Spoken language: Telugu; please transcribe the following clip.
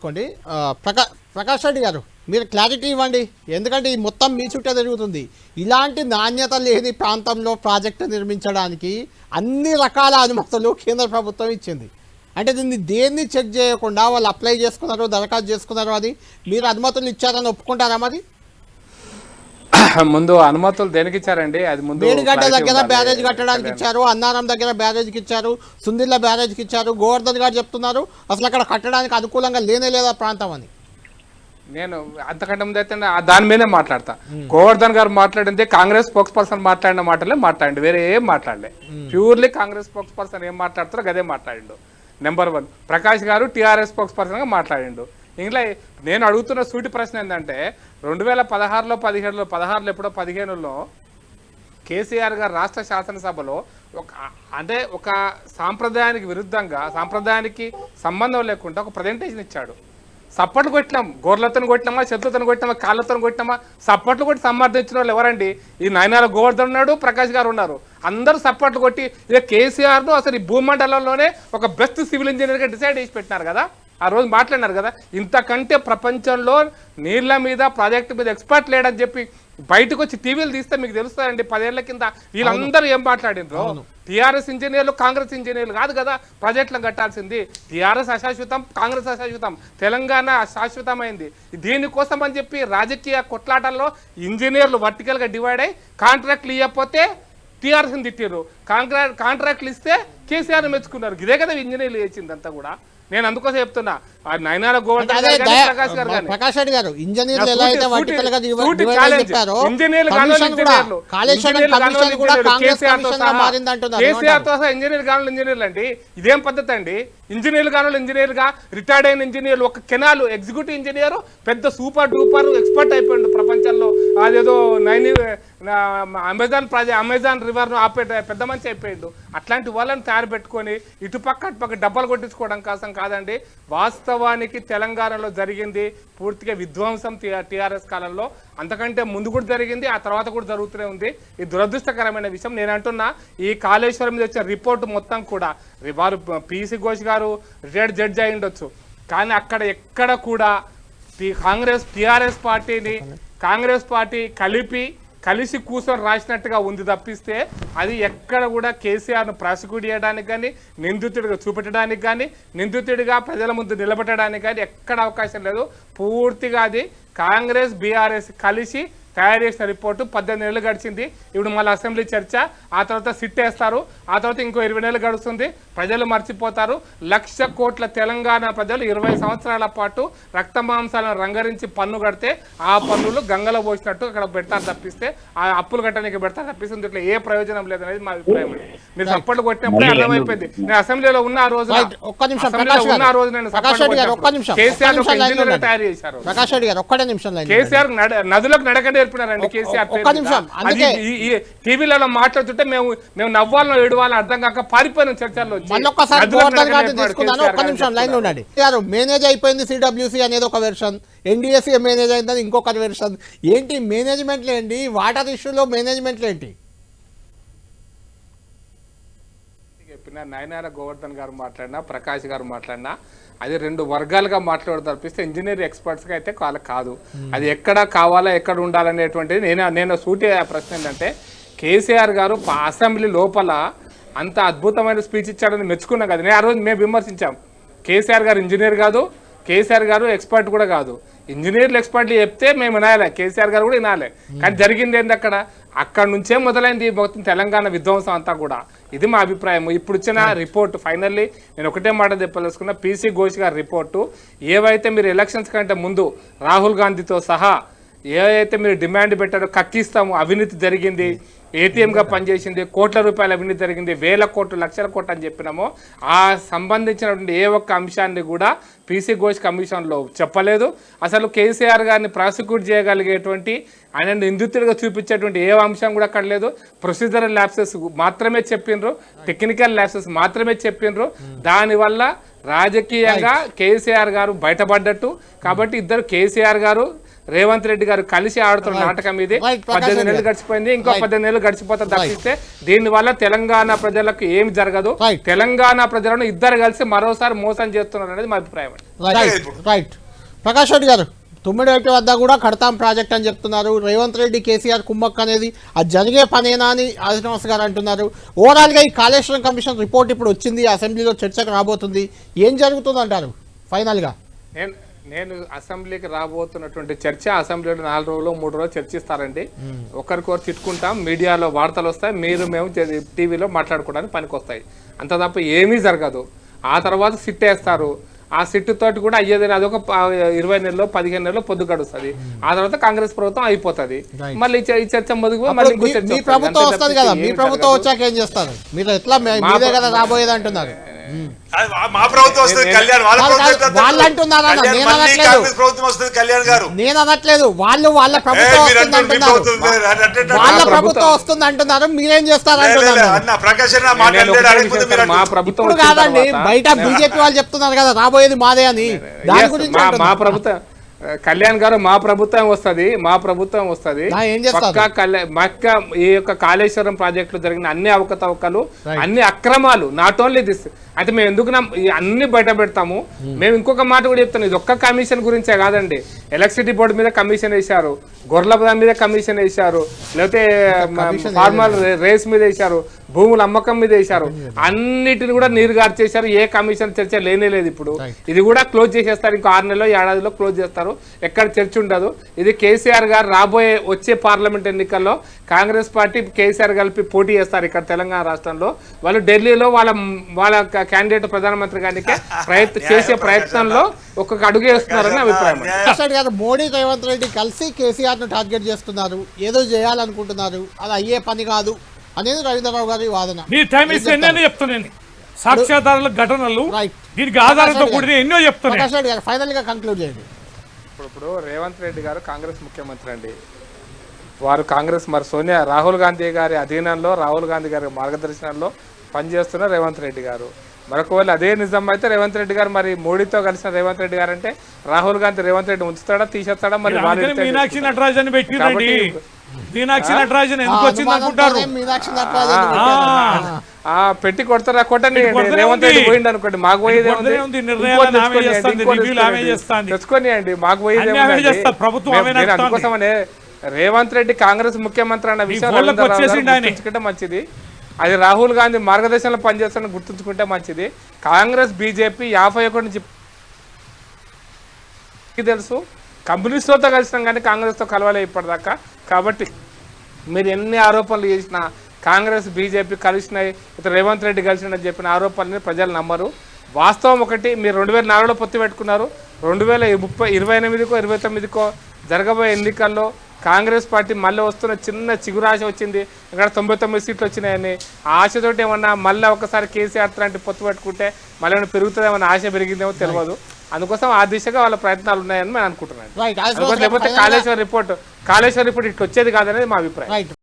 తీసుకోండి ప్రకా ప్రకాష్ రెడ్డి గారు మీరు క్లారిటీ ఇవ్వండి. ఎందుకంటే ఈ మొత్తం మీ చుట్టే జరుగుతుంది ఇలాంటి నాణ్యత లేని ప్రాంతంలో ప్రాజెక్టు నిర్మించడానికి అన్ని రకాల అనుమతులు కేంద్ర ప్రభుత్వం ఇచ్చింది. అంటే దీన్ని దేన్ని చెక్ చేయకుండా వాళ్ళు అప్లై చేసుకున్నారు దరఖాస్తు చేసుకున్నారు అది మీరు అనుమతులు ఇచ్చారని ఒప్పుకుంటారా మరి? ముందు అనుమతులు దేనికి ఇచ్చారండి? అది ముందు మేడిగడ్డ దగ్గర. బ్యారేజ్ కట్టడానికి ఇచ్చారు అన్నారం దగ్గర బ్యారేజ్కి ఇచ్చారు సుందిల్ల బ్యారేజ్కి ఇచ్చారు గోవర్ధన్ గారు చెప్తున్నారు అసలు అక్కడ కట్టడానికి అనుకూలంగా లేనే లేదా ప్రాంతం అని? నేను అంతకంటే ముందు అయితే దాని మీదే మాట్లాడతా. గోవర్ధన్ గారు మాట్లాడింది కాంగ్రెస్ స్పోక్స్ పర్సన్ మాట్లాడిన మాటలే మాట్లాడండి వేరే ఏం మాట్లాడలే. ప్యూర్లీ కాంగ్రెస్ స్పోక్స్ పర్సన్ ఏం మాట్లాడతారో అదే మాట్లాడిండు. నెంబర్ వన్ ప్రకాష్ గారు టీఆర్ఎస్ స్పోక్స్ పర్సన్గా మాట్లాడిండు. ఇంకా నేను అడుగుతున్న సూటి ప్రశ్న ఏంటంటే రెండు వేల పదహారులో పదిహేడులో పదహారులో ఎప్పుడో పదిహేనులో కేసీఆర్ గారు రాష్ట్ర శాసనసభలో ఒక అంటే ఒక సాంప్రదాయానికి విరుద్ధంగా సాంప్రదాయానికి సంబంధం లేకుండా ఒక ప్రజెంటేషన్ ఇచ్చాడు. సప్పట్లు కొట్టినాం గోర్లతో కొట్టినామా చేతులతో కొట్టినామా కాళ్ళతో కొట్టినామా సప్పట్లు కొట్టి సమర్థించిన వాళ్ళు ఎవరండి? ఈ నాయనాల గోవర్ధన్ ఉన్నాడు ప్రకాష్ గారు ఉన్నారు. అందరూ సప్పట్లు కొట్టి ఇక కేసీఆర్ను అసలు ఈ భూమండలంలోనే ఒక బెస్ట్ సివిల్ ఇంజనీర్గా డిసైడ్ చేసి పెట్టినారు కదా? ఆ రోజు మాట్లాడినారు కదా ఇంతకంటే ప్రపంచంలో నీళ్ళ మీద ప్రాజెక్టు మీద ఎక్స్పర్ట్ లేడని చెప్పి బయటకు వచ్చి టీవీలు తీస్తే మీకు తెలుస్తుందండి పదేళ్ళ కింద వీళ్ళందరూ ఏం మాట్లాడినరు? టీఆర్ఎస్ ఇంజనీర్లు కాంగ్రెస్ ఇంజనీర్లు కాదు కదా ప్రాజెక్టులను కట్టాల్సింది. టీఆర్ఎస్ అశాశ్వతం కాంగ్రెస్ అశాశ్వతం తెలంగాణ శాశ్వతమైంది దీనికోసం అని చెప్పి రాజకీయ కొట్లాటల్లో ఇంజనీర్లు వర్టికల్గా డివైడ్ అయ్యి కాంట్రాక్ట్లు ఇవ్వకపోతే టీఆర్ఎస్ని తిట్టారు కాంట్రాక్ట్ కాంట్రాక్ట్లు ఇస్తే కేసీఆర్ మెచ్చుకున్నారు. ఇదే కదా ఇంజనీర్లు చేసింది అంతా కూడా. నేను అందుకోసం చెప్తున్నా. నయనాల గోవర్ధన్ ప్రకాష్ రెడ్డి గారు ఇంజనీర్లు ఎలా అయితే వర్టికల్గా. చెప్పారో కేసీఆర్తో ఇంజనీర్ కాను ఇంజనీర్లు అండి ఇదేం పద్ధతి అండి? ఇంజనీర్లు కాను ఇంజనీర్గా రిటైర్డ్ అయిన ఇంజనీర్లు ఒక కెనాల్ ఎగ్జిక్యూటివ్ ఇంజనీర్ పెద్ద సూపర్ డూపర్ ఎక్స్పర్ట్ అయిపోయింది ప్రపంచంలో. అదేదో నైన్ అమెజాన్ ప్రజ అమెజాన్ రివర్ ఆపేట పెద్ద మంచి అయిపోయిండు. అట్లాంటి వాళ్ళని తయారు పెట్టుకొని ఇటుపక్క అటుపక్క డబ్బలు కొట్టించుకోవడం కోసం కాదండి. వాస్తవానికి తెలంగాణలో జరిగింది పూర్తిగా విధ్వంసం టీఆర్ఎస్ కాలంలో. అంతకంటే ముందు కూడా జరిగింది ఆ తర్వాత కూడా జరుగుతూనే ఉంది. ఈ దురదృష్టకరమైన విషయం నేను అంటున్నా ఈ కాళేశ్వరం మీద వచ్చిన రిపోర్ట్ మొత్తం కూడా వారు పిసి ఘోష్ గారు రిటైర్డ్ జడ్జి అయి ఉండొచ్చు. కానీ అక్కడ ఎక్కడ కూడా కాంగ్రెస్ టిఆర్ఎస్ పార్టీని కాంగ్రెస్ పార్టీ కలిపి కలిసి కూర్చొని రాసినట్టుగా ఉంది తప్పిస్తే అది ఎక్కడ కూడా కేసీఆర్ను ప్రాసిక్యూట్ చేయడానికి కానీ నిందితుడిగా చూపెట్టడానికి కానీ నిందితుడిగా ప్రజల ముందు నిలబెట్టడానికి కానీ ఎక్కడ అవకాశం లేదు. పూర్తిగా అది కాంగ్రెస్ బీఆర్ఎస్ కలిసి తయారు చేసిన రిపోర్టు పద్దెనిమిది నెలలు గడిచింది. ఇప్పుడు మళ్ళీ అసెంబ్లీ చర్చ ఆ తర్వాత సిట్ వేస్తారు ఆ తర్వాత ఇంకో ఇరవై నెలలు గడుస్తుంది. ప్రజలు మర్చిపోతారు. లక్ష కోట్ల తెలంగాణ ప్రజలు ఇరవై సంవత్సరాల పాటు రక్త మాంసాలను రంగరించి పన్ను కడితే ఆ పన్నులు గంగలో పోసినట్టు అక్కడ పెడతారు తప్పిస్తే ఆ అప్పులు కట్టడానికి పెడతారు తప్పిస్తుంది. ఇట్లా ఏ ప్రయోజనం లేదనేది మా అభిప్రాయం. మీరు సపోర్ట్ కొట్టినప్పుడే అర్థమైపోయింది. నేను అసెంబ్లీలో ఉన్న ఆ రోజు. ఒక్క నిమిషం ఉన్న ఆ రోజు నేను ఒక్క నిమిషం. కేసీఆర్. తయారు చేశారు. ప్రకాష్ రెడ్డి గారు ఒక్కటే నిమిషం లైన్ కేసీఆర్ నదులకు నడక నేర్పినారండి కేసీఆర్ ఒక్క నిమిషం, అందుకే- టీవీలలో మాట్లాడుతుంటే మేము మేము నవ్వాలను ఏడవాలని అర్థం కాక పారిపోయిన చర్చల్లో తీసుకున్నాను ఒక్క నిమిషం లైన్ చెప్తున్నారు. ఉండండి. గారు మేనేజ్ అయిపోయింది సిడబ్ల్యూసీ అనేది ఒక వెర్షన్. ఎన్డీఎస్సీ మేనేజ్ అయిందని ఇంకొక వెర్షన్. ఏంటి మేనేజ్మెంట్లు ఏంటి వాటర్ ఇష్యూలో మేనేజ్మెంట్లు ఏంటి చెప్పిన నయనార గోవర్ధన్ గారు మాట్లాడినా ప్రకాష్ గారు మాట్లాడినా అది రెండు వర్గాలుగా మాట్లాడదు తప్పిస్తే ఇంజనీర్ ఎక్స్పర్ట్స్గా అయితే వాళ్ళకి కాదు. అది ఎక్కడ కావాలా ఎక్కడ ఉండాలనేటువంటిది నేను నేను సూటి ప్రశ్న ఏంటంటే కేసీఆర్ గారు అసెంబ్లీ లోపల అంత అద్భుతమైన స్పీచ్ ఇచ్చాడని మెచ్చుకున్నాం కదా. నేను ఆ రోజు మేము విమర్శించాం. కేసీఆర్ గారు ఇంజనీర్ కాదు కేసీఆర్ గారు ఎక్స్పర్ట్ కూడా కాదు. ఇంజనీర్లు ఎక్స్పర్ట్లు చెప్తే మేము వినాలి కేసీఆర్ గారు కూడా వినాలి. కానీ జరిగింది ఏంది అక్కడ? అక్కడ నుంచే మొదలైంది మొత్తం తెలంగాణ విధ్వంసం అంతా కూడా. ఇది మా అభిప్రాయం ఇప్పుడు ఇచ్చిన రిపోర్ట్ ఫైనల్లీ నేను ఒకటే మాట చెప్పదలుచుకున్నా పీసీ ఘోష్ గారి రిపోర్టు. ఏవైతే మీరు ఎలక్షన్స్ కంటే ముందు రాహుల్ గాంధీతో సహా ఏవైతే మీరు డిమాండ్ పెట్టారో కక్కిస్తాము అవినీతి జరిగింది. ఏటీఎంగా పనిచేసింది కోట్ల రూపాయల అవినీతి జరిగింది వేల కోట్లు లక్షల కోట్లు అని చెప్పినామో ఆ సంబంధించినటువంటి ఏ ఒక్క అంశాన్ని కూడా పీసీ ఘోష్ కమిషన్లో చెప్పలేదు. అసలు కేసీఆర్ గారిని ప్రాసిక్యూట్ చేయగలిగేటువంటి ఆయన నిందితుడిగా చూపించేటువంటి ఏ అంశం కూడా అక్కడ లేదు. ప్రొసీజరల్ ల్యాప్సెస్ మాత్రమే చెప్పిండ్రు టెక్నికల్ ల్యాప్సెస్ మాత్రమే చెప్పిండ్రు దానివల్ల రాజకీయంగా కేసీఆర్ గారు బయటపడ్డట్టు. కాబట్టి ఇద్దరు కేసీఆర్ గారు రేవంత్ రెడ్డి గారు కలిసి ఆడుతున్న నాటకం ఇది. పద్దెనిమిది నెలలు. గడిచిపోయింది. ఇంకో. పద్దెనిమిది నెలలు గడిచిపోతుంది తప్పిస్తే దీని వల్ల తెలంగాణ ప్రజలకు ఏమి జరగదు. తెలంగాణ ప్రజలను ఇద్దరు కలిసి మరోసారి మోసం చేస్తున్నారు అనేది మా అభిప్రాయం రైట్. రైట్. ప్రకాష్ రెడ్డి గారు తుమ్మిడివెట్టి వద్ద కూడా కడతాం ప్రాజెక్ట్ అని చెప్తున్నారు. రేవంత్ రెడ్డి కేసీఆర్ కుమ్మక్ అనేది అది జరిగే పనేనా అని శ్రీనివాస్ గారు అంటున్నారు. ఓవరాల్గా ఈ కాళేశ్వరం కమిషన్ రిపోర్ట్ ఇప్పుడు వచ్చింది. అసెంబ్లీలో చర్చకు రాబోతుంది. ఏం జరుగుతుంది అంటారు ఫైనల్గా నేను నేను అసెంబ్లీకి రాబోతున్నటువంటి చర్చ అసెంబ్లీలో నాలుగు రోజులు మూడు రోజులు చర్చిస్తారండి. ఒకరికొకరు తిట్టుకుంటాం మీడియాలో వార్తలు వస్తాయి మీరు మేము టీవీలో మాట్లాడుకోవడానికి పనికి వస్తాయి అంత తప్ప ఏమీ జరగదు. ఆ తర్వాత సిట్ వేస్తారు. ఆ సిట్టు తోటి కూడా అయ్యేది అదొక ఇరవై నెలలో పదిహేను నెలలో పొద్దు గడుస్తుంది. ఆ తర్వాత కాంగ్రెస్ ప్రభుత్వం అయిపోతుంది. మళ్ళీ ఈ చర్చ మొదలు మళ్ళీ మీ-. ప్రభుత్వం వస్తుంది కదా. మీ ప్రభుత్వం. వచ్చాక ఏం చేస్తారు? మీరు ఎట్లా మీదే కదా రాబోయేది అంటున్నారు. మా- మా ప్రభుత్వం వస్తుంది నేను- కళ్యాణ్ వాళ్ళ వాళ్ళు అంటున్నారు అనట్లేదు. కాంగ్రెస్ ప్రభుత్వం వస్తుంది కళ్యాణ్ గారు. నేను అనట్లేదు. వాళ్ళు వాళ్ళ ప్రభుత్వం వస్తుంది అంటున్నారు, వాళ్ళ ప్రభుత్వం వస్తుంది అంటున్నారు. మీరేం చేస్తారు అంటున్నారు మా. ప్రభుత్వం కాదండి బయట బీజేపీ వాళ్ళు చెప్తున్నారు కదా రాబోయేది మాదే అని. దాని గురించి మా-. ప్రభుత్వం కళ్యాణ్ గారు మా ప్రభుత్వం వస్తది మా ప్రభుత్వం వస్తది? పక్కా కళ్యాణ్ మక్క ఈ యొక్క కాళేశ్వరం ప్రాజెక్టులో జరిగిన అన్ని అవకతవకలు. అన్ని అక్రమాలు నాట్ ఓన్లీ దిస్ అయితే మేము ఎందుకు అన్ని బయట పెడతాము? మేము ఇంకొక మాట కూడా చెప్తాను. ఇది ఒక్క కమిషన్ గురించే కాదండి. ఎలక్ట్రిసిటీ బోర్డు మీద కమిషన్ వేశారు. గొర్రెల మీద కమిషన్ వేశారు. లేకపోతే ఫార్మల్ రేస్ మీద వేశారు. భూముల అమ్మకం మీద వేశారు. అన్నిటిని కూడా నీరు గార్చేశారు. ఏ కమిషన్ చర్చ లేనే లేదు ఇప్పుడు. ఇది కూడా క్లోజ్ చేసేస్తారు. ఇంకో ఆరు నెలలో ఏడాదిలో క్లోజ్ చేస్తారు. ఎక్కడ చర్చ ఉండదు. ఇది కేసీఆర్ గారు రాబోయే వచ్చే పార్లమెంట్ ఎన్నికల్లో కాంగ్రెస్ పార్టీ కేసీఆర్ కలిపి పోటీ చేస్తారు ఇక్కడ తెలంగాణ రాష్ట్రంలో. వాళ్ళు ఢిల్లీలో వాళ్ళ వాళ్ళ క్యాండిడేట్ ప్రధానమంత్రి గారికి ప్రయత్నం చేసే ప్రయత్నంలో ఒక్కొక్క అడుగు వేస్తున్నారని అభిప్రాయం. గారు మోడీ రేవంత్ రెడ్డి కలిసి కేసీఆర్ను టార్గెట్ చేస్తున్నారు. ఏదో చేయాలనుకుంటున్నారు. అది అయ్యే పని కాదు. అనేది రవీంద్రరావు గారి వాదన? నీ టైం ఇస్తే ఎన్నో చెప్తున్నాను సాక్ష్యాధారాల ఘటనలు రైట్ దీనికి ఆధారంతో కూడిన ఎన్నో గారు ఫైనల్గా కంక్లూడ్ చేయండి. ఇప్పుడు ఇప్పుడు రేవంత్ రెడ్డి గారు కాంగ్రెస్ ముఖ్యమంత్రి అండి. వారు కాంగ్రెస్ మరి సోనియా రాహుల్ గాంధీ గారి అధీనంలో రాహుల్ గాంధీ గారి మార్గదర్శనంలో పనిచేస్తున్న రేవంత్ రెడ్డి గారు. మరొకవేళ అదే నిజం అయితే రేవంత్ రెడ్డి గారు మరి మోడీతో కలిసిన రేవంత్ రెడ్డి గారు అంటే రాహుల్ గాంధీ రేవంత్ రెడ్డి ఉంచుతాడా తీసేస్తాడా మరి మీనాక్షి నటరాజన్ పెట్టిందండి కాబట్టి- మీనాక్షి నటరాజన్ ఎందుకు వచ్చింది అనుకుంటారు? మీనాక్షి నటరాజన్ పెట్టి కొడతారా కొట్టండి. రేవంత్ రెడ్డి. పోయింది అనుకోండి. మాకు పోయేది. తెచ్చుకోనియండి మాకు పోయేది. అందుకోసమనే రేవంత్ రెడ్డి కాంగ్రెస్ ముఖ్యమంత్రి అన్న విషయం మంచిది. అది రాహుల్ గాంధీ మార్గదర్శనంలో పనిచేస్తున్న గుర్తుంచుకుంటే మంచిది. కాంగ్రెస్ బీజేపీ యాభై ఒకటి నుంచి తెలుసు. కమ్యూనిస్టులతో కలిసినాం కానీ కాంగ్రెస్తో కలవలే ఇప్పటిదాకా. కాబట్టి మీరు ఎన్ని ఆరోపణలు చేసినా కాంగ్రెస్ బీజేపీ కలిసినాయి ఇతర రేవంత్ రెడ్డి కలిసినని చెప్పిన ఆరోపణలని ప్రజలు నమ్మరు. వాస్తవం ఒకటి మీరు రెండు వేల నాలుగులో పొత్తు పెట్టుకున్నారు. రెండు వేల ముప్పై ఇరవై ఎనిమిదికో ఇరవై తొమ్మిదికో జరగబోయే ఎన్నికల్లో కాంగ్రెస్ పార్టీ మళ్ళీ వస్తున్న చిన్న చిగురాశ వచ్చింది. ఇక్కడ తొంభై తొమ్మిది సీట్లు వచ్చినాయని. ఆశతోటి ఏమన్నా మళ్ళీ ఒకసారి కేసీఆర్ లాంటి పొత్తు పెట్టుకుంటే మళ్ళీ ఏమైనా పెరుగుతుందేమో ఆశ పెరిగిందేమో తెలియదు. అందుకోసం ఆ దిశగా వాళ్ళ ప్రయత్నాలు ఉన్నాయని నేను అనుకుంటున్నాను. లేకపోతే కాళేశ్వర రిపోర్ట్ కాళేశ్వర ఇప్పుడు ఇట్లా వచ్చేది కాదనేది మా అభిప్రాయం.